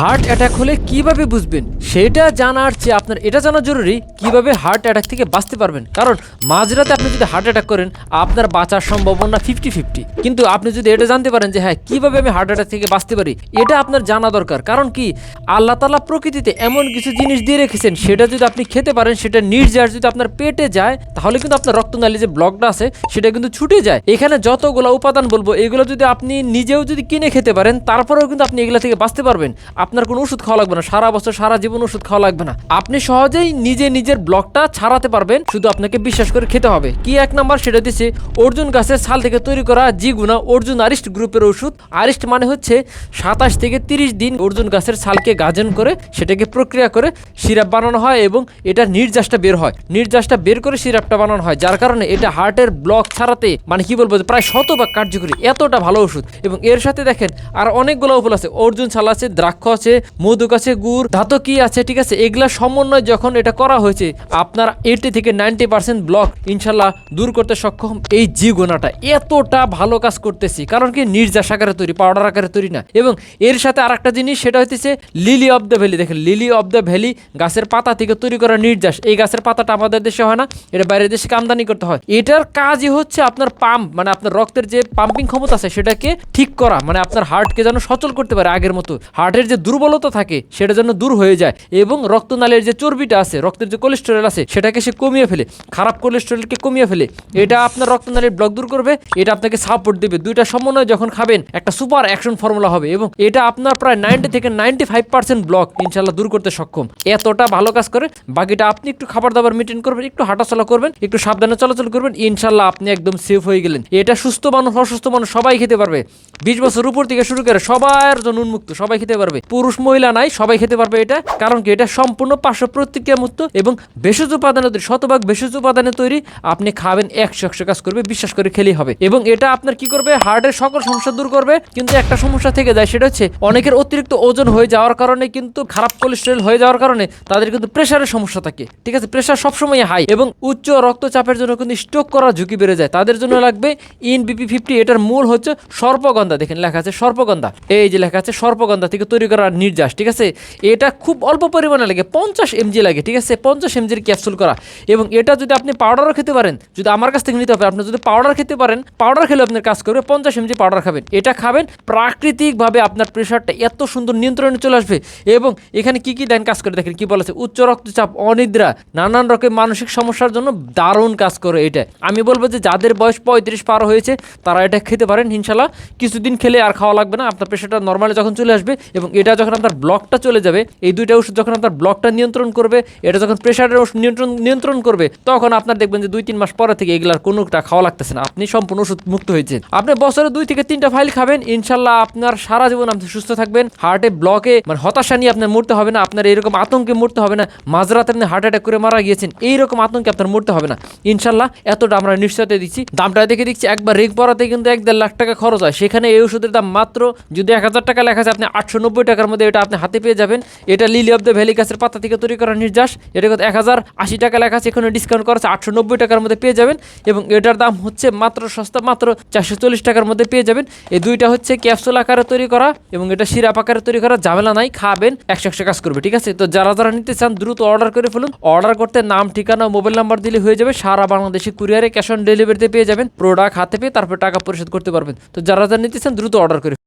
Heart attack হলে কীভাবে বুঝবেন? সেটা জানার চেয়ে আপনার এটা জানা জরুরি কীভাবে হার্ট অ্যাটাক থেকে বাঁচতে পারবেন। কারণ মাঝরাতে আপনি যদি হার্ট অ্যাটাক করেন, আপনার বাঁচার সম্ভাবনা ফিফটি ফিফটি কিন্তু আপনি যদি এটা জানতে পারেন যে হ্যাঁ কীভাবে আমি হার্ট অ্যাটাক থেকে বাঁচতে পারি, এটা আপনার জানা দরকার। কারণ কি? আল্লাহ তালা প্রকৃতিতে এমন কিছু জিনিস দিয়ে রেখেছেন, সেটা যদি আপনি খেতে পারেন, সেটা নির্যাস যদি আপনার পেটে যায়, তাহলে কিন্তু আপনার রক্তনালী যে ব্লকটা আছে, সেটা কিন্তু ছুটে যায়। এখানে যতগুলো উপাদান বলব, এগুলো যদি আপনি নিজেও যদি কিনে খেতে পারেন, তারপরেও কিন্তু আপনি এগুলো থেকে বাঁচতে পারবেন। আপনার কোনো ওষুধ খাওয়া লাগবে না। সারা বছর সারা জীবন ওষুধ খাওয়া লাগবে না। আপনি সহজেই নিজে নিজের ব্লকটা ছাড়াতে পারবেন। শুধু আপনাকে বিশ্বাস করে খেতে হবে। কি এক নাম্বার সেটা দিচ্ছে, অর্জুন গাছের ছাল থেকে তৈরি করা জিগুনা অর্জুন আরিস্ট গ্রুপের ওষুধ। আরিস্ট মানে হচ্ছে সাতাশ থেকে তিরিশ দিন অর্জুন গাছের ছালকে গাজন করে, সেটাকে প্রক্রিয়া করে সিরাপ বানানো হয় এবং এটা নির্যাসটা বের হয়। নির্যাসটা বের করে সিরাপটা বানানো হয়। যার কারণে এটা হার্টের ব্লক ছাড়াতে মানে কি বলব, প্রায় শতভাগ কার্যকরী। এতটা ভালো ওষুধ। এবং এর সাথে দেখেন, আর অনেকগুলো উপল আছে। অর্জুন ছাল আছে দ্রাক্ষ আছে মধুক আছে গুড় ধাতো কি আছে, ঠিক আছে? এগুলা সমন্বয় যখন এটা করা হয়েছে, আপনার এইটি থেকে নাইনটি পার্সেন্ট ব্লক ইনশাল্লাহ দূর করতে সক্ষম এই জিগোনাটা এতটা ভালো কাজ করতেছি, কারণ কি নির্যাস আকারে তৈরি পাউডার আকারে তৈরি না। এবং এর সাথে আর একটা জিনিস, সেটা হইতেছে লিলি অফ দ্য ভ্যালি দেখেন লিলি অফ দ্য ভ্যালি গাছের পাতা থেকে তৈরি করা নির্যাস। এই গাছের পাতাটা আমাদের দেশে হয় না, এটা বাইরের দেশে আমদানি করতে হয়। এটার কাজই হচ্ছে আপনার পাম্প মানে আপনার রক্তের যে পাম্পিং ক্ষমতা আছে, সেটাকে ঠিক করা। মানে আপনার হার্টকে যেন সচল করতে পারে আগের মতো। হার্টের যে দুর্বলতা থাকে, সেটা যেন দূর হয়ে যায়। এবং রক্তনালীর যে চর্বিটা আছে, রক্তের যে কোলেস্টেরল আছে, সেটাকে সে কমিয়ে ফেলে, খারাপ কোলেস্টেরলকে কমিয়ে ফেলে। এটা আপনার রক্তনালীর ব্লক দূর করবে, এটা আপনাকে সাপোর্ট দেবে। দুইটা সমন্বয় যখন খাবেন, একটা সুপার অ্যাকশন ফর্মুলা হবে এবং এটা আপনার প্রায় নাইনটি থেকে নাইনটি ফাইভ পার্সেন্ট ব্লক ইনশাল্লাহ দূর করতে সক্ষম। এতটা ভালো কাজ করে, বাকিটা আপনি একটু খাবার দাবার মেনটেন করবেন, একটু হাঁটাচলা করবেন, একটু সাবধানে চলাচল করবেন ইনশাল্লাহ আপনি একদম সেফ হয়ে গেলেন। এটা সুস্থ মানুষ, অসুস্থ মানুষ সবাই খেতে পারবে। বিশ বছর উপর থেকে শুরু করে সবার জন্য উন্মুক্ত, সবাই খেতে পারবে। পুরুষ মহিলা নাই, সবাই খেতে পারবে এটা। কারণ কি? এটা সম্পূর্ণ পার্শ্ব প্রতিক্রিয়া মুক্ত এবং ভেষজ উপাদানে শতভাগ ভেষজ উপাদানে তৈরি। আপনি খাবেন একশো একশো কাজ করবে, বিশ্বাস করে খেলেই হবে। এবং এটা আপনার কি করবে? হার্টের সকল সমস্যা দূর করবে। কিন্তু একটা সমস্যা থেকে যায়, সেটা হচ্ছে অনেকের অতিরিক্ত ওজন হয়ে যাওয়ার কারণে কিন্তু, খারাপ কোলেস্ট্রল হয়ে যাওয়ার কারণে তাদের কিন্তু প্রেশারের সমস্যা থাকে। ঠিক আছে? প্রেশার সবসময় হাই এবং উচ্চ রক্তচাপের জন্য কিন্তু স্ট্রোক করার ঝুঁকি বেড়ে যায়। তাদের জন্য লাগবে ইন বিপি ফিফটি এটার মূল হচ্ছে সর্পগন্ধা। দেখেন লেখা আছে সর্পগন্ধা। এই যে লেখা আছে সর্পগন্ধা থেকে তৈরি করা নির্যাস, ঠিক আছে? এটা খুব অল্প পরিমাণে লাগে, পঞ্চাশ এমজি লাগে, ঠিক আছে? পঞ্চাশ এমজির ক্যাপসুল করা। এবং এটা যদি আপনি পাউডারও খেতে পারেন, যদি আমার কাছ থেকে নিতে হবে, আপনি যদি পাউডার খেতে পারেন পাউডার খেলে আপনার কাজ করবে, পঞ্চাশ এমজি পাউডার খাবেন। এটা খাবেন, প্রাকৃতিকভাবে আপনার প্রেশারটা এত সুন্দর নিয়ন্ত্রণে চলে আসবে। এবং এখানে কি কি দেন কাজ করে, দেখেন কি বলেছে, উচ্চ রক্তচাপ, অনিদ্রা, নানান রকম মানসিক সমস্যার জন্য দারুণ কাজ করে এটা। আমি বলব যে যাদের বয়স পঁয়ত্রিশ পার হয়েছে, তারা এটা খেতে পারেন ইনশাল্লাহ কিছুদিন খেলে আর খাওয়া লাগবে না, আপনার প্রেশারটা নর্মালি যখন চলে আসবে, এবং এটা যখন আপনার ব্লকটা চলে যাবে, এই দুইটা ওষুধ যখন আপনার ব্লকটা নিয়ন্ত্রণ করবে, এটা যখন প্রেশারের ওষুধ নিয়ন্ত্রণ নিয়ন্ত্রণ করবে, তখন আপনার দেখবেন যে দুই, তিন মাস পরে থেকে এগুলার কোনোটা খাওয়া লাগতেছে না। আপনি সম্পূর্ণ ওষুধ মুক্ত হয়েছেন। আপনি বছরে দুই থেকে তিনটা ফাইল খাবেন, ইনশাল্লাহ আপনার সারা জীবন আপনি সুস্থ থাকবেন। হার্টে ব্লকে মানে হতাশা নিয়ে আপনার মরতে হবে না, আপনার এরকম আতঙ্কে মরতে হবে না। মাঝরাতে আপনি হার্ট অ্যাটাক করে মারা গিয়েছেন, এইরকম আতঙ্কে আপনার মরতে হবে না। ইনশাল্লাহ এতটা আমরা নিশ্চয়তা দিচ্ছি। দামটা দেখে দিচ্ছি, একবার রেগ পড়াতে কিন্তু এক দেড় লাখ টাকা খরচ হয়। সেখানে এই ওষুধের দাম মাত্র যদি এক হাজার টাকা লেখা আছে, আপনি আটশো নব্বই টাকার মধ্যে এটা আপনি হাতে পেয়ে যাবেন। এটা লিলি অফ দ্য ভ্যালি গাছের পাতা থেকে তৈরি করা নির্যাস। এটা কিন্তু এক হাজার আশি টাকা লেখা আছে এখানে ডিসকাউন্ট করা আছে, আটশো নব্বই টাকার মধ্যে পেয়ে যাবেন। এবং এটার দাম হচ্ছে মাত্র সস্তা, মাত্র চারশো চল্লিশ টাকার মধ্যে পেয়ে যাবেন। এই দুইটা হচ্ছে ক্যাপসুল আকারে তৈরি করা এবং এটা সিরাপ আকারে তৈরি করা। ঝামেলা নাই, খাবেন, একশো একশো কাজ করবে, ঠিক আছে? তো যারা যারা নিতে চান, দ্রুত অর্ডার করে ফেলুন। অর্ডার করতে নাম, ঠিকানা ও মোবাইল নাম্বার দিলে হয়ে যাবে। সারা বাংলাদেশে কুরিয়ারে ক্যাশ অন ডেলিভারিতে পেয়ে যাবেন। প্রোডাক্ট হাতে পেয়ে তারপর টাকা পরিশোধ করতে পারবেন। তো যারা যারা নিতে চান, দ্রুত অর্ডার করে